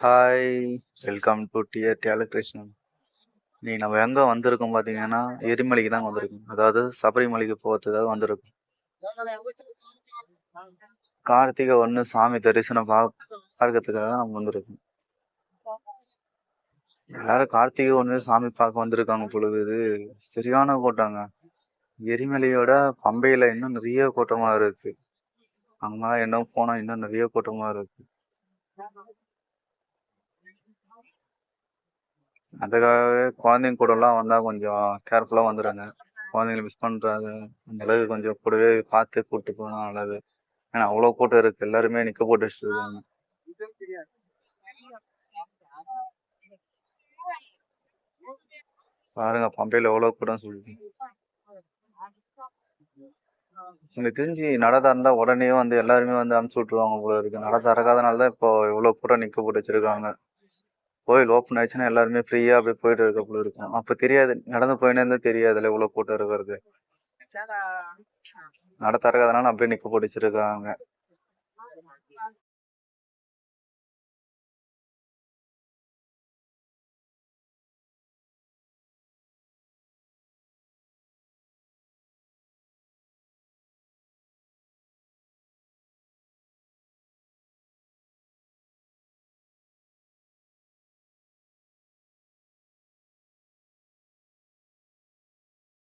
Hi welcome to TR டியாலகிருஷ்ணன் நீ நம்ம எங்கே வந்திருக்கோம் பார்த்தீங்கன்னா எரிமலைக்கு தான் வந்திருக்கோம். அதாவது சபரிமலைக்கு போகிறதுக்காக வந்திருக்கோம். கார்த்திகை ஒன்று சாமி தரிசனம் பா பார்க்கறதுக்காக நம்ம வந்திருக்கோம். எல்லாரும் கார்த்திகை ஒன்று சாமி பார்க்க வந்திருக்காங்க பொழுது. சரியான கூட்டங்க. எரிமலையோட பம்பையில் இன்னும் நிறைய கூட்டமாக இருக்கு. அங்கெல்லாம் இன்னும் போனால் இன்னும் நிறைய கூட்டமாக இருக்கு. அதுக்காகவே குழந்தைங்க கூடலாம் வந்தால் கொஞ்சம் கேர்ஃபுல்லாக வந்துடுங்க குழந்தைங்கள மிஸ் பண்ணுறாங்க அந்த அளவுக்கு கொஞ்சம் கூடவே பார்த்து கூப்பிட்டு போனால் நல்லது. ஏன்னா அவ்வளோ கூட்டம் இருக்கு. எல்லாருமே நிற்க போட்டு வச்சுருக்காங்க பாருங்க பம்பையில் எவ்வளோ கூட்டம் சொல்லுது. எனக்கு தெரிஞ்சு நடதா இருந்தா உடனே வந்து எல்லாருமே வந்து அமுச்சு விட்ருவாங்க போல இருக்கு. நட திறக்காதனால தான் இப்போ இவ்வளோ கூட்டம் நிற்க போட்டு வச்சிருக்காங்க. கோயில் ஓப்பன் ஆயிடுச்சுன்னா எல்லாருமே ஃப்ரீயாக அப்படியே போயிட்டு இருக்க போல இருக்கும் அப்போ தெரியாது நடந்து போயினே இருந்தால் தெரியாதுல்ல இவ்வளோ கூட்டம் இருக்கிறது. நடத்த இருக்கிறதுனால அப்படியே நிற்க பிடிச்சிருக்காங்க